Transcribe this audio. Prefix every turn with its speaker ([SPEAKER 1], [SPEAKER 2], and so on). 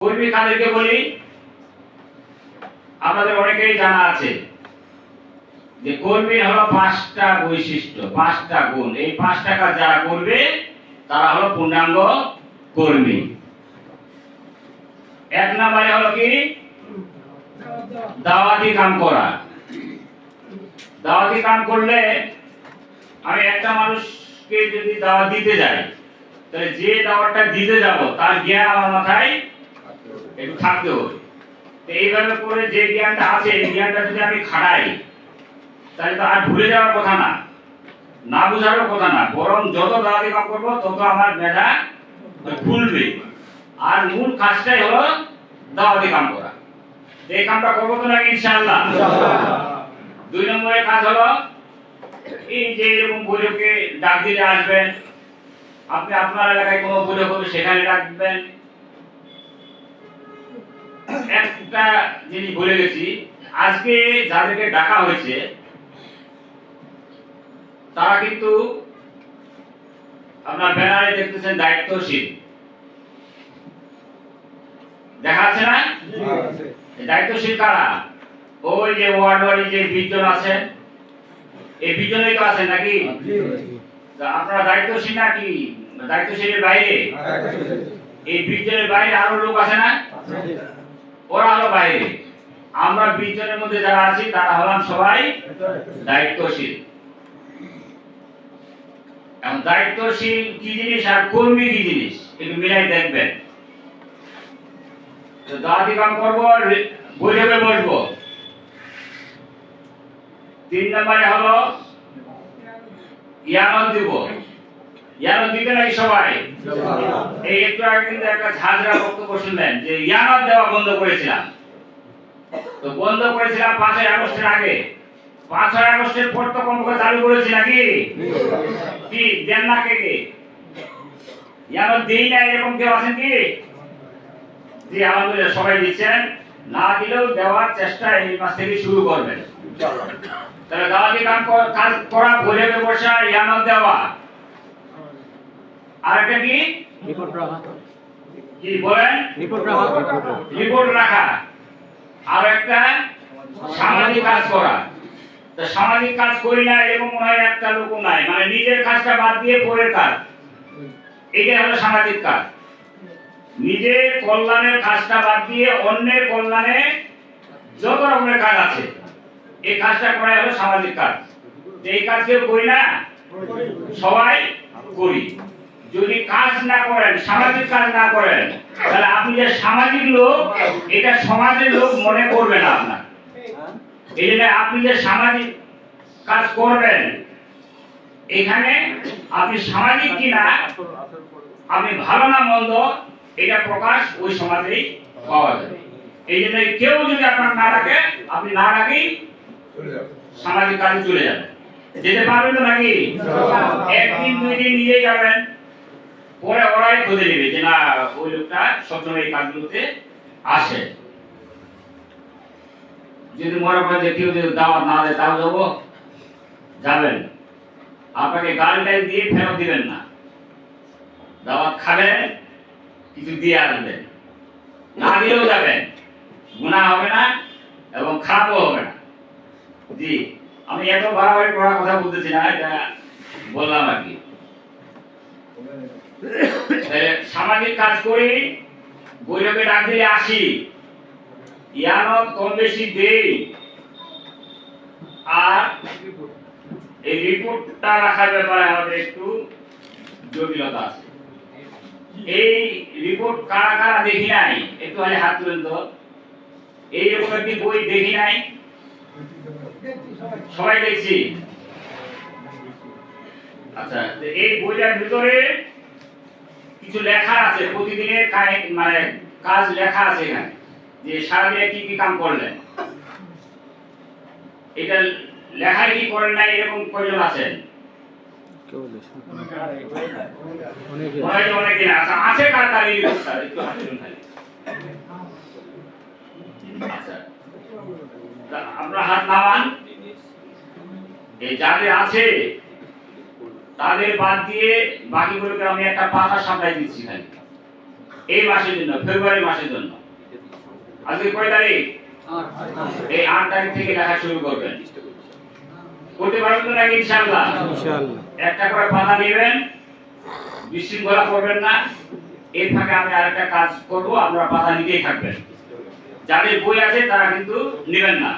[SPEAKER 1] কর্মী কাদেরকে বলি আমাদের অনেকেই জানা আছে যে হলো পাঁচটা বৈশিষ্ট্য, পাঁচটা গুণ। এই পাঁচটা কাজ যারা করবে, তারা হলো পূর্ণাঙ্গ কর্মী। এক নম্বরে হলো কি? দাওয়াতি কাম করা। দাওয়াতি কাম করলে আমি একটা মানুষকে যদি দাওয়াত দিতে যাই, তাহলে যে দাওয়াতটা দিতে যাব, তার জ্ঞান আমার মাথায় একটু থাকতে হবে তো এইভাবে করে যে জ্ঞানটা আছে, এই জ্ঞানটা যদি আমি খাড়াই তাহলে তো আর ভুলে যাওয়ার কথা না। না বোঝারও কথা না, বরং যত দাওয়াতি কাম করব, তত আমার মেধা খুলবে। আর মূল কাজটাই হলো দাওয়াতি কাম করা। এই কামটা করব তো নাকি ইনশাআল্লাহ? দুই নম্বরের কাজ হলো, এই যে এরকম বৈঠকে ডাক দিলে আসবেন, আপনি আপনার এলাকায় কোনো বৈঠক হবে সেখানে ডাকবেন। একটা জিনিস বলে গেছি আজকে যাদেরকে ডাকা হয়েছে তারা কিন্তু আপনার ব্যানারে দেখতেছেন দায়িত্বশীল। দেখা আছে না দায়িত্বশীল কারা? ওই যে ওয়ার্ড ওয়ার্ডে যে বিশজন আছে এই বিশজনই তো আছেন নাকি? আপনারা দায়িত্বশীল নাকি? দায়িত্বশীলের বাইরে? এই বিশজনের বাইরে আরও লোক আছে না? ওরা হলো বাইরে আমরা বিশ জনের মধ্যে যারা আছি, তারা হলাম সবাই দায়িত্বশীল। এখন দায়িত্বশীল কি জিনিস আর কর্মী কি জিনিস, একটু মিলাই দেখবেন। দাওয়াতি কাম করব বৈঠকে বসবো। তিন নম্বরে হলো ইয়ানত দিব। ইয়ানত দিতে নাকি সবাই। এই একটু আগে কিন্তু একটা ঝাঁঝরা বক্তব্য শুনলেন যে ইয়ানত দেওয়া বন্ধ করেছিলাম। তো বন্ধ করেছিলাম পাঁচই আগস্টের আগে। পাঁচই আগস্টের পর তো কমকে চালু করেছি নাকি? কি দেন না কে কে? ইয়ানত দেই না এরকম কেউ আছেন কি? জি আলহামদুলিল্লাহ সবাই দিচ্ছেন। না দিলেও দেওয়ার চেষ্টা এই মাস থেকে শুরু করবেন। তাহলে দাওয়াতি কাম কাজ করা ভরে বসা ইয়ানত দেওয়া। আরেকটা কি?
[SPEAKER 2] রিপোর্ট রাখা।
[SPEAKER 1] কি বলেন?
[SPEAKER 2] রিপোর্ট রাখা।
[SPEAKER 1] রিপোর্ট রাখা। আর একটা? সামাজিক কাজ করা। তো সামাজিক কাজ করি না এরকম মনে হয় একটা লোক নাই। মানে নিজের কাজটা বাদ দিয়ে পরের কাজ। এটাই হলো সামাজিক কাজ। নিজের কল্যাণের কাজটা বাদ দিয়ে অন্যের কল্যাণে যত রকমের কাজ আছে এই কাজটা করা হলো সামাজিক কাজ। এই কাজ কেউ করি না? সবাই করি। যদি কাজ না করেন সামাজিক কাজ না করেন তাহলে আপনি যে সামাজিক লোক এটা সমাজের লোক মনে করবে না আপনার এই জন্য আপনি যে সামাজিক কাজ করবেন এখানে আপনি সামাজিক কিনা আপনি ভালো না মন্দ এটা প্রকাশ ওই সমাজেই পাওয়া যাবে এই জন্য কেউ যদি আপনার না রাখে আপনি না রাখেই সামাজিক কাজে চলে যাবেন। যেতে পারবেন তো নাকি? একদিন দুই দিন নিজেই যাবেন। পরে ওরাই খুঁজে নেবে যে না, ওই লোকটা সবসময় এই কাজগুলোতে আসে। যদি মনে করেন যে কেউ যদি দাওয়াত না দেয় তাও যাব যাবেন। আপনাকে গাড়ি টাইম দিয়ে ফেরত দিবেন না। দাওয়াত খাবেন, কিছু দিয়ে আসবেন। না দিলেও যাবেন। গুণা হবে না এবং খারাপও হবে না। জি, আমি এত বাড়াবাড়ি করার কথা বলতেছি না, এটা বললাম আর কি। সামাজিক কাজ করি, বৈঠকে ডাক দিলে আসি। ইয়ানত কম বেশি দেই। আর এই রিপোর্টটা রাখার ব্যাপারে আমাদের একটু জটিলতা আছে। এই রিপোর্ট কারা কারা দেখি নাই, একটু হলে হাত তুলেন তো। এইরকম একটি বই দেখি নাই। সবাই দেখছি। আচ্ছা এই বইটার ভিতরে কিছু লেখা আছে, প্রতিদিনের মানে কাজ লেখা আছে এখানে, যে সারাদিনে কি কি কাম করলেন এটা লেখায় কি করেন নাই, এরকম কয়জন আছেন?
[SPEAKER 2] অনেকে
[SPEAKER 1] না। আচ্ছা আছে এই একটু হাত আচ্ছা। নামান? যাদের আছে তাদের বাদ দিয়ে বাকিগুলোকে আমি একটা পাতা সামলাই দিচ্ছি খালি এই মাসের জন্য ফেব্রুয়ারি মাসের জন্য। আজকে কয় তারিখ? এই আট তারিখ থেকে লেখা শুরু করবেন। করতে পারবেন তো নাকি
[SPEAKER 2] ইনশাআল্লাহ।
[SPEAKER 1] একটা করে পাতা নেবেন বিশৃঙ্খলা করবেন না। এর ফাঁকে আমি আরেকটা কাজ করব আপনারা পাতা নিতেই থাকবেন। যাদের বই আছে তারা কিন্তু নেবেন না।